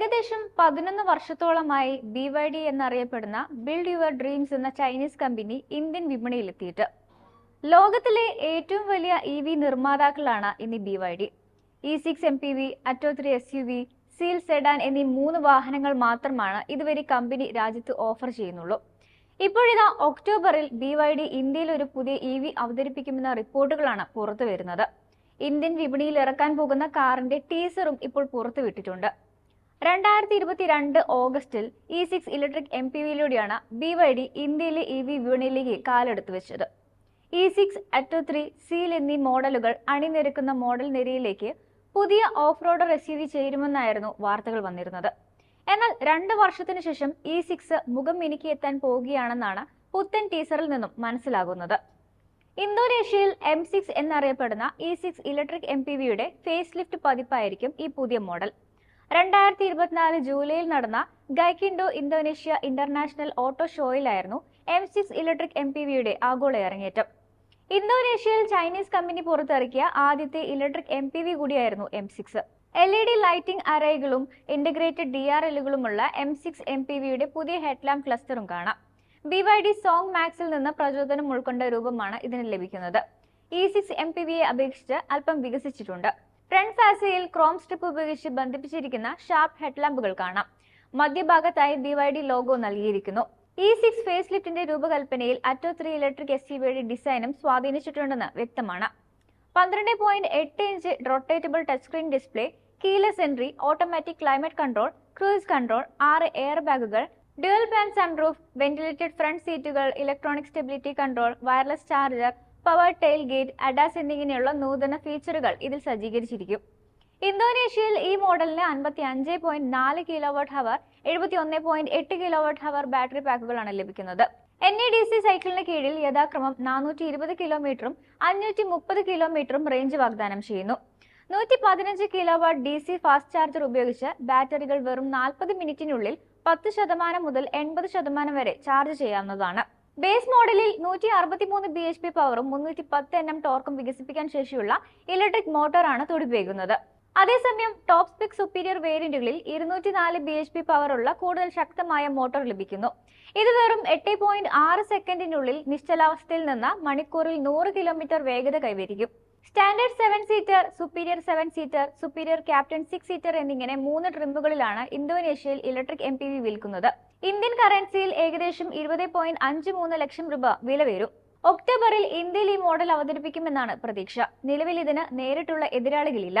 ഏകദേശം പതിനൊന്ന് വർഷത്തോളമായി ബി വൈ ഡി എന്നറിയപ്പെടുന്ന ബിൽഡ് യുവർ ഡ്രീംസ് എന്ന ചൈനീസ് കമ്പനി ഇന്ത്യൻ വിപണിയിലെത്തിയിട്ട്. ലോകത്തിലെ ഏറ്റവും വലിയ ഇ വി നിർമ്മാതാക്കളാണ് ഇനി B Y D E six M P V Atto three S U V Seal sedan എന്നീ മൂന്ന് വാഹനങ്ങൾ മാത്രമാണ് ഇതുവരെ കമ്പനി രാജ്യത്ത് ഓഫർ ചെയ്യുന്നുള്ളൂ. ഇപ്പോഴിതാ ഒക്ടോബറിൽ ബി വൈ ഡി ഇന്ത്യയിൽ ഒരു പുതിയ ഇ വി അവതരിപ്പിക്കുമെന്ന റിപ്പോർട്ടുകളാണ് പുറത്തു വരുന്നത് ഇന്ത്യൻ വിപണിയിൽ ഇറക്കാൻ പോകുന്ന കാറിന്റെ ടീസറും ഇപ്പോൾ പുറത്തുവിട്ടിട്ടുണ്ട്. രണ്ടായിരത്തി ഇരുപത്തിരണ്ട് ഓഗസ്റ്റിൽ E six electric M P വിയിലൂടെയാണ് B Y D ഇന്ത്യയിലെ ഇ വി വിപണിയിലേക്ക് കാലെടുത്തു വെച്ചത്. E six Atto three Seal എന്നീ മോഡലുകൾ അണിനിരക്കുന്ന മോഡൽ നിരയിലേക്ക് പുതിയ off roader S U V ചേരുമെന്നായിരുന്നു വാർത്തകൾ വന്നിരുന്നത്. എന്നാൽ രണ്ട് വർഷത്തിനു ശേഷം ഇ സിക്സ് മുഖം മിനുക്കി എത്താൻ പോവുകയാണെന്നാണ് പുത്തൻ ടീസറിൽ നിന്നും മനസ്സിലാകുന്നത്. ഇന്തോനേഷ്യയിൽ എം സിക്സ് എന്നറിയപ്പെടുന്ന E six electric M P വിയുടെ ഫേസ് ലിഫ്റ്റ് പതിപ്പായിരിക്കും ഈ പുതിയ മോഡൽ. രണ്ടായിരത്തി ഇരുപത്തിനാല് ജൂലൈയിൽ നടന്ന ഗൈക്കിൻഡോ Indonesia international auto ഷോയിലായിരുന്നു M six electric M P വിയുടെ ആഗോള അരങ്ങേറ്റം. ഇന്തോനേഷ്യയിൽ ചൈനീസ് കമ്പനി പുറത്തിറക്കിയ ആദ്യത്തെ ഇലക്ട്രിക് എം പി വി കൂടിയായിരുന്നു M six. L E D lighting അറൈകളും integrated D R എല്ലുകളുമുള്ള എം സിക്സ് എം പി വിയുടെ പുതിയ ഹെഡ്ലാമ്പ് ക്ലസ്റ്ററും കാണാം. ബി വൈ ഡി സോങ് മാക്സിൽ നിന്ന് പ്രചോദനം ഉൾക്കൊണ്ട രൂപമാണ് ഇതിന് ലഭിക്കുന്നത്. ഇ സിക്സ് എം പി വിയെ അപേക്ഷിച്ച് അല്പം വികസിച്ചിട്ടുണ്ട്. ഫ്രണ്ട് ഫാസയിൽ ക്രോം സ്ട്രിപ്പ് ഉപയോഗിച്ച് ബന്ധിപ്പിച്ചിരിക്കുന്ന ഷാർപ്പ് ഹെഡ്ലാമ്പുകൾ കാണാം. മധ്യഭാഗത്തായി ബി വൈ ഡി ലോഗോ നൽകിയിരിക്കുന്നു. ഇ സിക്സ് ഫേസ് ലിഫ്റ്റിന്റെ രൂപകൽപ്പനയിൽ അറ്റോ ത്രീ ഇലക്ട്രിക് എസ് യുടെ ഡിസൈനും സ്വാധീനിച്ചിട്ടുണ്ടെന്ന് വ്യക്തമാണ്. പന്ത്രണ്ട് പോയിന്റ് എട്ട് inch rotatable touch screen display keyless entry automatic climate control cruise control ആറ് എയർ ബാഗുകൾ dual pan sunroof ventilated front സീറ്റുകൾ electronic stability control wireless charger power tailgate ADAS എന്നിങ്ങനെയുള്ള നൂതന ഫീച്ചറുകൾ ഇതിൽ സജ്ജീകരിച്ചിരിക്കും. ഇന്തോനേഷ്യയിൽ ഈ മോഡലിന് അൻപത്തി അഞ്ച് പോയിന്റ് നാല് കിലോ വാട്ട് ഹവർ എഴുപത്തി ഒന്ന് പോയിന്റ് എട്ട് കിലോ വാട്ട് ഹവർ ബാറ്ററി പാക്കുകളാണ് ലഭിക്കുന്നത്. എൻ ഇ ഡി സി സൈക്കിളിന് കീഴിൽ യഥാക്രമം നാനൂറ്റി ഇരുപത് കിലോമീറ്ററും അഞ്ഞൂറ്റി മുപ്പത് കിലോമീറ്ററും റേഞ്ച് വാഗ്ദാനം ചെയ്യുന്നു. നൂറ്റി പതിനഞ്ച് kilowatt D C fast charger ഉപയോഗിച്ച് ബാറ്ററികൾ വെറും നാൽപ്പത് മിനിറ്റിനുള്ളിൽ പത്ത് ശതമാനം മുതൽ എൺപത് ശതമാനം വരെ ചാർജ് ചെയ്യാവുന്നതാണ്. ബേസ് മോഡലിൽ നൂറ്റി അറുപത്തിമൂന്ന് ബി എച്ച് പി പവറും മുന്നൂറ്റി പത്ത് എൻ എം ടോർക്കും വികസിപ്പിക്കാൻ ശേഷിയുള്ള ഇലക്ട്രിക് മോട്ടോറാണ് തുടിപ്പേകുന്നത്. അതേസമയം ടോപ് സ്പിക് സുപ്പീരിയർ വേരിയന്റുകളിൽ ഇരുന്നൂറ്റി നാല് ബി എച്ച് പി പവറുള്ള കൂടുതൽ ശക്തമായ മോട്ടോർ ലഭിക്കുന്നു. ഇത് വെറും എട്ട് പോയിന്റ് ആറ് സെക്കൻഡിനുള്ളിൽ നിശ്ചലാവസ്ഥയിൽ നിന്ന് മണിക്കൂറിൽ നൂറ് കിലോമീറ്റർ വേഗത കൈവരിക്കും. Standard seven seater superior seven seater superior captain six seater എന്നിങ്ങനെ മൂന്ന് ട്രിമുകളിലാണ് ഇന്തോനേഷ്യയിൽ ഇലക്ട്രിക് എം പി വി വിൽക്കുന്നത്. ഇന്ത്യൻ കറൻസിയിൽ ഏകദേശം ഇരുപത് പോയിന്റ് അഞ്ച് മൂന്ന് ലക്ഷം രൂപ വില വരും. ഒക്ടോബറിൽ ഇന്ത്യയിൽ ഈ മോഡൽ അവതരിപ്പിക്കുമെന്നാണ് പ്രതീക്ഷ. നിലവിൽ ഇതിന് നേരിട്ടുള്ള എതിരാളികളില്ല.